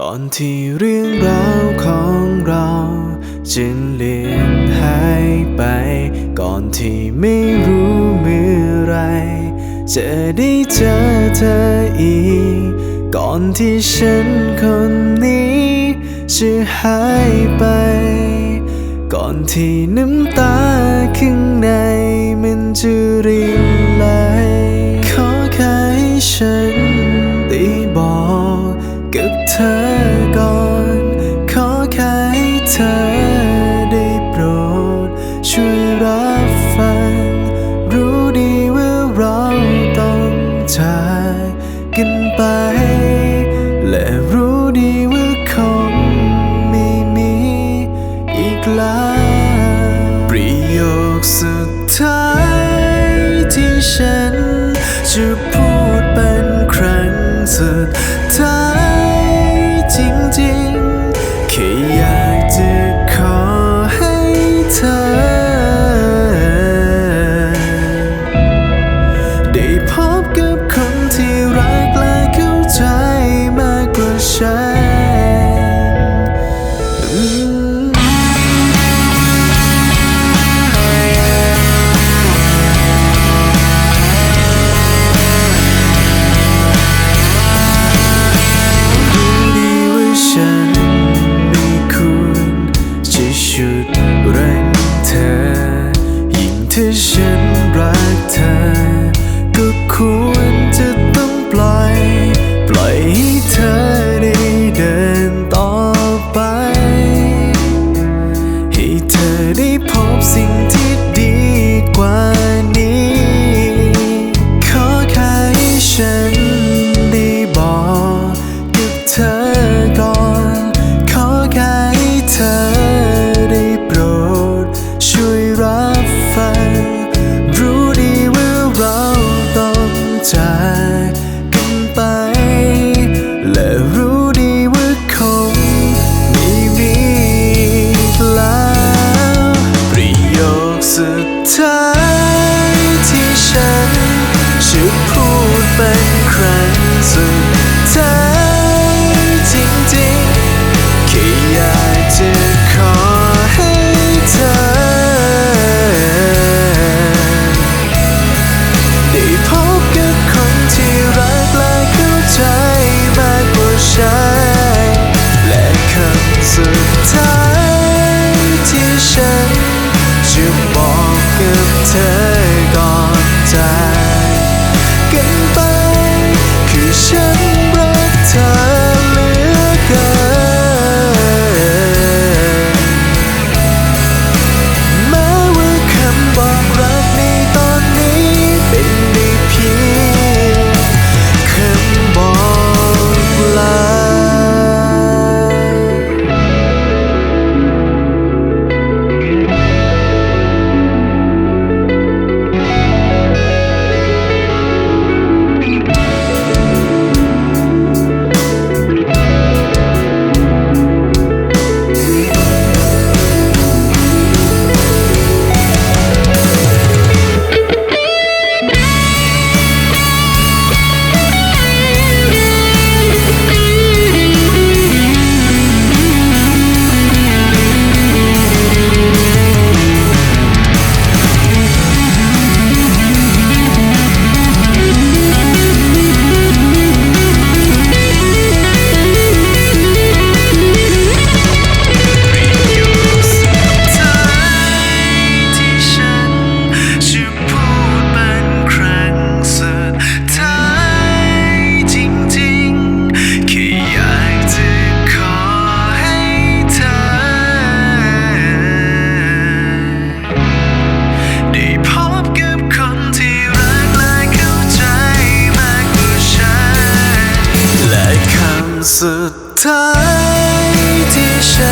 ก่อนที่เรื่องราวของเราจะเลือนหายไป ก่อนที่ไม่รู้เมื่อไร จะได้เจอเธออีก ก่อนที่ฉันคนนี้จะหายไป ก่อนที่น้ำตาข้างในมันจะรินไหลขอแค่ให้ฉันได้บอกกับเธธอก่อน ขอแค่ให้เธอได้โปรด ช่วยรับฟัง รู้ดีว่าเราต้องจากกันไป และรู้ดีว่าคงไม่มีอีกแล้วประโยคสุดท้ายที่ฉัน จะพูดเป็นครั้งสุดท้าย รั้งเธอ ยิ่งที่ฉันรักเธอายที่ฉัน จะพูดเป็นครั้งสุดท้าย กั สุดท้ายที่ฉัน